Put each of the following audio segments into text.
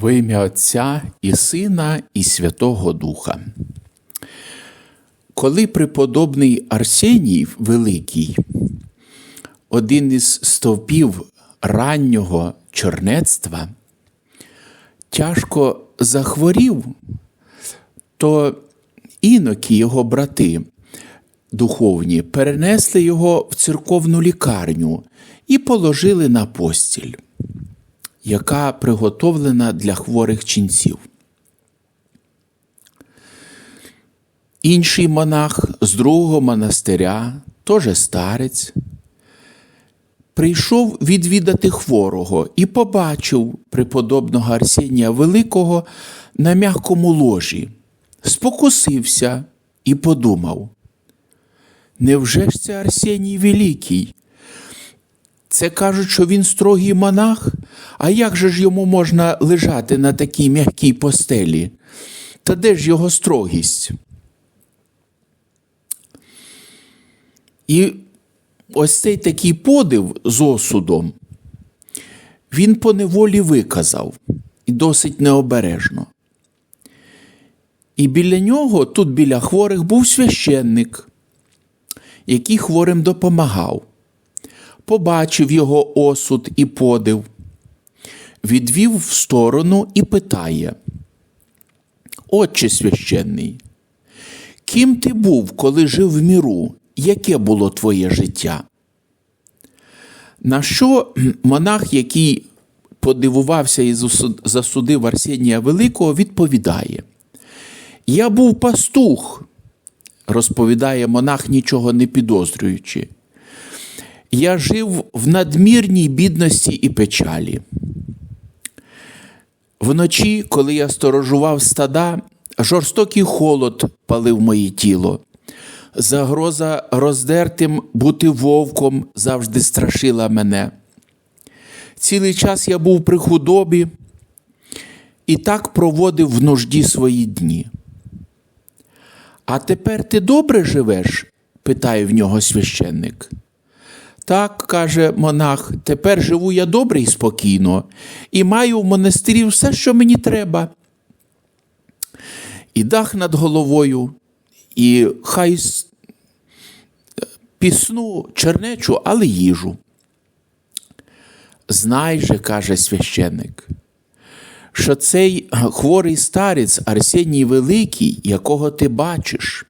Во ім'я Отця і Сина, і Святого Духа. Коли преподобний Арсеній Великий, один із стовпів раннього чорнецтва, тяжко захворів, то інокі його брати духовні перенесли його в церковну лікарню і положили на постіль яка приготовлена для хворих ченців. Інший монах з другого монастиря, теж старець, прийшов відвідати хворого і побачив преподобного Арсенія Великого на м'якому ложі, спокусився і подумав. Невже ж це Арсеній Великий? Це кажуть, що він строгий монах, а як же ж йому можна лежати на такій м'якій постелі? Та де ж його строгість? І ось цей такий подив з осудом, він по неволі виказав і досить необережно. І біля нього, тут біля хворих, був священник, який хворим допомагав побачив його осуд і подив, відвів в сторону і питає: Отче священний, ким ти був, коли жив в міру? Яке було твоє життя? На що монах, який подивувався і засудив Арсенія Великого, відповідає: Я був пастух, розповідає монах, нічого не підозрюючи я жив в надмірній бідності і печалі. Вночі, коли я сторожував стада, жорстокий холод палив моє тіло. Загроза роздертим бути вовком завжди страшила мене. Цілий час я був при худобі і так проводив в нужді свої дні. А тепер ти добре живеш? питає в нього священник. Так, каже монах, тепер живу я добре і спокійно, і маю в монастирі все, що мені треба. І дах над головою, і хай пісну чернечу, але їжу. Знай же, каже священник, що цей хворий старець Арсеній Великий, якого ти бачиш,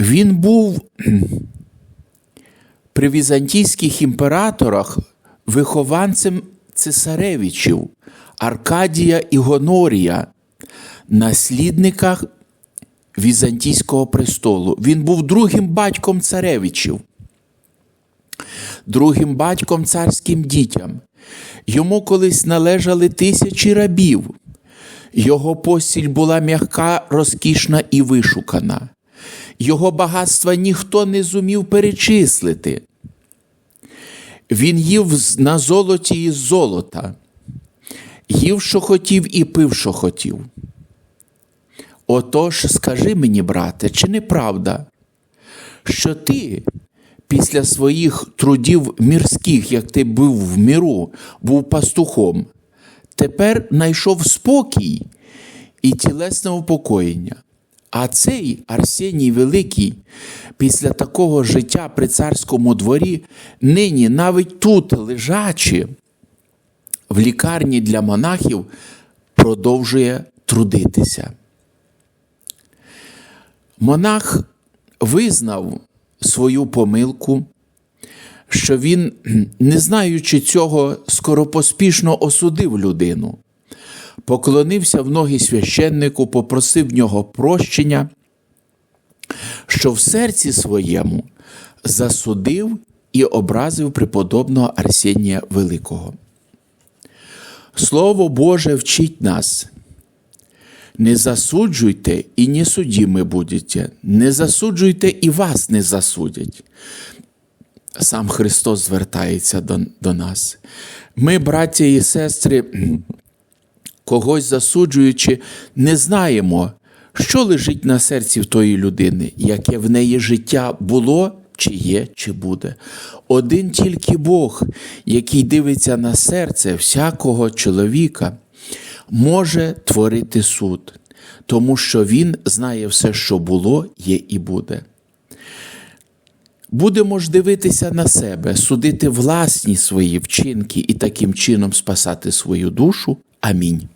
він був при візантійських імператорах вихованцем цесаревичів Аркадія і Гонорія, наслідниках Візантійського престолу. Він був другим батьком царевичів, другим батьком царським дітям. Йому колись належали тисячі рабів. Його постіль була м'яка, розкішна і вишукана. Його багатства ніхто не зумів перечислити. Він їв на золоті із золота, їв, що хотів, і пив, що хотів. Отож, скажи мені, брате, чи не правда, що ти після своїх трудів мірських, як ти був в міру, був пастухом, тепер знайшов спокій і тілесне упокоєння? А цей Арсеній Великий після такого життя при царському дворі, нині навіть тут лежачи в лікарні для монахів, продовжує трудитися. Монах визнав свою помилку, що він, не знаючи цього, скоропоспішно осудив людину поклонився в ноги священнику, попросив в нього прощення, що в серці своєму засудив і образив преподобного Арсенія Великого. Слово Боже вчить нас. Не засуджуйте і не судіми будете, не засуджуйте і вас не засудять. Сам Христос звертається до, до нас. Ми, браття і сестри, когось засуджуючи, не знаємо, що лежить на серці в тої людини, яке в неї життя було чи є, чи буде. Один тільки Бог, який дивиться на серце всякого чоловіка, може творити суд, тому що Він знає все, що було, є і буде. Будемо ж дивитися на себе, судити власні свої вчинки і таким чином спасати свою душу. Амінь.